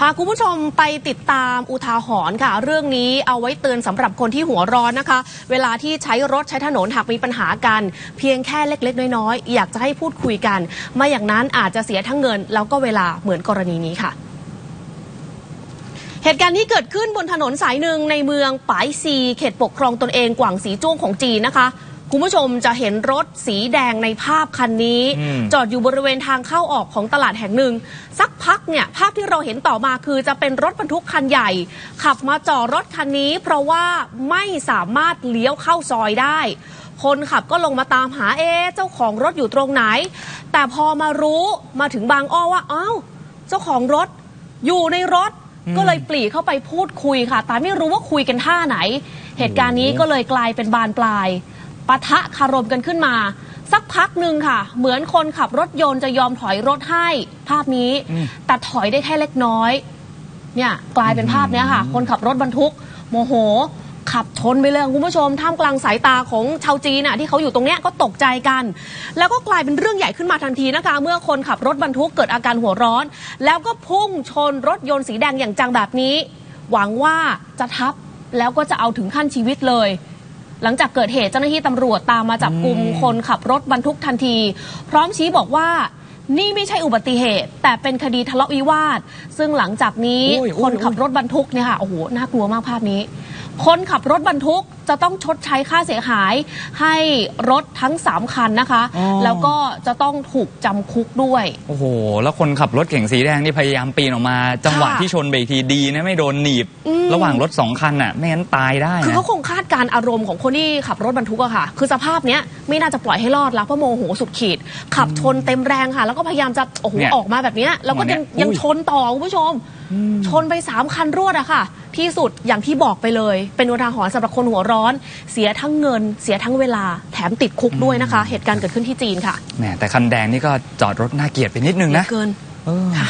พาคุณผู้ชมไปติดตามอุทาหรณ์ค่ะ เรื่องนี้เอาไว้เตือนสำหรับคนที่หัวร้อนนะคะ เวลาที่ใช้รถใช้ถนนหากมีปัญหากัน เพียงแค่เล็กๆ น้อยๆ อยากจะให้พูดคุยกัน ไม่อย่างนั้นอาจจะเสียทั้งเงิน แล้วก็เวลาเหมือนกรณีนี้ค่ะเหตุการณ์นี้เกิดขึ้นบนถนนสายหนึ่งในเมืองปายซี เขตปกครองตนเองกวางสีจ้วงของจีนนะคะ คุณผู้ชมจะเห็นรถสีแดงในภาพคันนี้อืมจอดอยู่บริเวณทางเข้าออกของตลาดแห่งหนึ่ง สักพักเนี่ยภาพที่เราเห็นต่อมาคือจะเป็นรถบรรทุกคันใหญ่ ขับมาจอดรถคันนี้ เพราะว่าไม่สามารถเลี้ยวเข้าซอยได้ คนขับก็ลงมาตามหาเอ๊ะเจ้าของรถอยู่ตรงไหน แต่พอมารู้มาถึงบางอ้อว่าอ้าวเจ้าของรถอยู่ในรถก็เลยปลีเข้าไปพูดคุยค่ะ แต่ไม่รู้ว่าคุยกันท่าไหน เหตุการณ์นี้ก็เลยกลายเป็นบานปลาย ปะทะคารมกันขึ้นมา สักพักหนึ่งค่ะ เหมือนคนขับรถยนต์จะยอมถอยรถให้ภาพนี้ แต่ถอยได้แค่เล็กน้อย เนี่ยกลายเป็นภาพเนี้ยค่ะ คนขับรถบรรทุก โมโห ขับชนไปเลยคุณผู้ชมท่ามกลางสายตาของชาวจีนน่ะที่เขาอยู่ตรงเนี้ยก็ตกใจกัน แล้วก็กลายเป็นเรื่องใหญ่ขึ้นมาทันทีนะคะ เมื่อคนขับรถบรรทุกเกิดอาการหัวร้อน แล้วก็พุ่งชนรถยนต์สีแดงอย่างจังแบบนี้ หวังว่าจะทับแล้วก็จะเอาถึงขั้นชีวิตเลย หลังจากเกิดเหตุเจ้าหน้าที่ตำรวจตามมาจับกลุ่มคนขับรถบรรทุกทันที พร้อมชี้บอกว่านี่ไม่ใช่อุบัติเหตุ แต่เป็นคดีทะเลาะวิวาท ซึ่งหลังจากนี้โอ้ยโอ้ยคนขับรถบรรทุกเนี่ยค่ะโอ้โหน่ากลัวมากภาพนี้ คนขับรถบรรทุกจะต้องชดใช้ค่าเสียหายให้รถทั้ง 3 คันนะคะ อ๋อ แล้วก็จะต้องถูกจำคุกด้วย โอ้โห แล้วคนขับรถเก่งสีแดงนี่พยายามปีนออกมา จังหวะค่ะที่ชนเบรกทีดีนะไม่โดนหนีบ อืม ระหว่างรถสองคันน่ะ ไม่งั้นตายได้คือนะ เขาคงคาดการณ์อารมณ์ของคนที่ขับรถบรรทุกอะค่ะ คือสภาพเนี้ยไม่น่าจะปล่อยให้รอดแล้วเพราะโมโหสุดขีด ขับชนเต็มแรงค่ะ แล้วก็พยายามจะโอ้โหเนี่ยออกมาแบบเนี้ยแล้วก็ยังเนี่ยยังอุ้ย ชนต่อคุณผู้ชม ชนไปสามคันรวดอะค่ะ ที่สุดอย่างที่บอกไปเลย เป็นอุทาหรณ์สำหรับคนหัวร้อน เสียทั้งเงิน เสียทั้งเวลาแถมติดคุกด้วยนะคะ เหตุการณ์เกิดขึ้นที่จีนค่ะแหมแต่คันแดงนี่ก็จอดรถน่าเกลียดไปนิดนึงเหลืนะอเกินเออ ค่ะ